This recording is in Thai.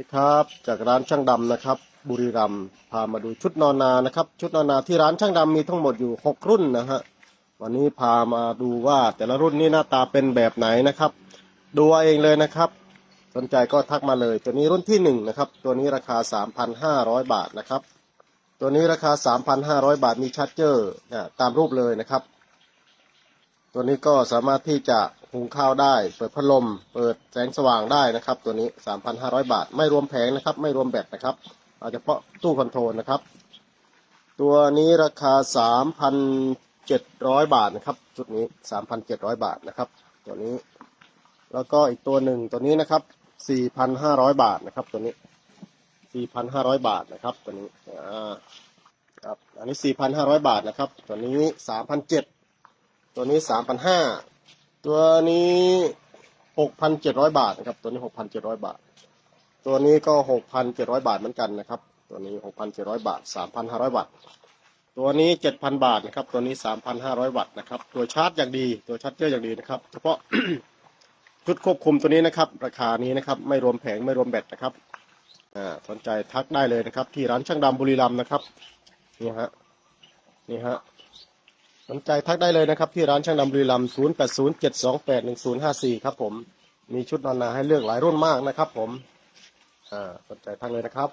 ดีครับ จากร้านช่างดำนะครับ บุรีรัมย์พามาดูชุดนอนนานะครับ ชุดนอนนาที่ร้านช่างดำมีทั้งหมดอยู่หกรุ่นนะฮะวันนี้พามาดูว่าแต่ละรุ่นนี้หน้าตาเป็นแบบไหนนะครับ ดูเองเลยนะครับ สนใจก็ทักมาเลย ตัวนี้รุ่นที่หนึ่งนะครับตัวนี้ราคาสามพันห้าร้อยบาทนะครับ ตัวนี้ราคาสามพันห้าร้อยบาทมีชาร์จเจอร์นะตามรูปเลยนะครับ ตัวนี้ก็สามารถที่จะ หุงข้าวได้ เปิดพัดลม เปิดแสงสว่างได้นะครับ ตัวนี้ 3,500 บาท ไม่รวมแผงนะครับ ไม่รวมแบตนะครับเอาเฉพาะตู้คอนโทรลนะครับ ตัวนี้ราคา 3,700 บาทนะครับจุดนี้ 3,700 บาทนะครับ ตัวนี้ แล้วก็อีกตัวหนึ่งตัวนี้นะครับ 4,500 บาทนะครับ ตัวนี้ 4,500 บาทนะครับ ตัวนี้ อ่า ครับ อันนี้ 4,500 บาทนะครับ ตัวนี้ 3,700ตัวนี้สามพันห้า ตัวนี้หกพันเจ็ดร้อยบาทนะครับ ตัวนี้หกพันเจ็ดร้อยบาท ตัวนี้ก็หกพันเจ็ดร้อยบาทเหมือนกันนะครับ ตัวนี้หกพันเจ็ดร้อยบาทสามพันห้าร้อยวัตต์ตัวนี้เจ็ดพันบาทนะครับ ตัวนี้สามพันห้าร้อยวัตต์นะครับ ตัวชาร์จอย่างดี ตัวชาร์จเจอร์อย่างดีนะครับ เฉพาะชุดควบคุมตัวนี้นะครับ ราคานี้นะครับ ไม่รวมแผงไม่รวมแบตนะครับสนใจทักได้เลยนะครับ ที่ร้านช่างดำบุรีรัมย์นะครับ นี่ฮะ นี่ฮะ สนใจทักได้เลยนะครับ ที่ร้านช่างดำบุรีรัมย์0 8 0 7 2 8 1 0 5 4ครับผม มีชุดนอนนาให้เลือกหลายรุ่นมากนะครับผม อ่า สนใจทักเลยนะครับ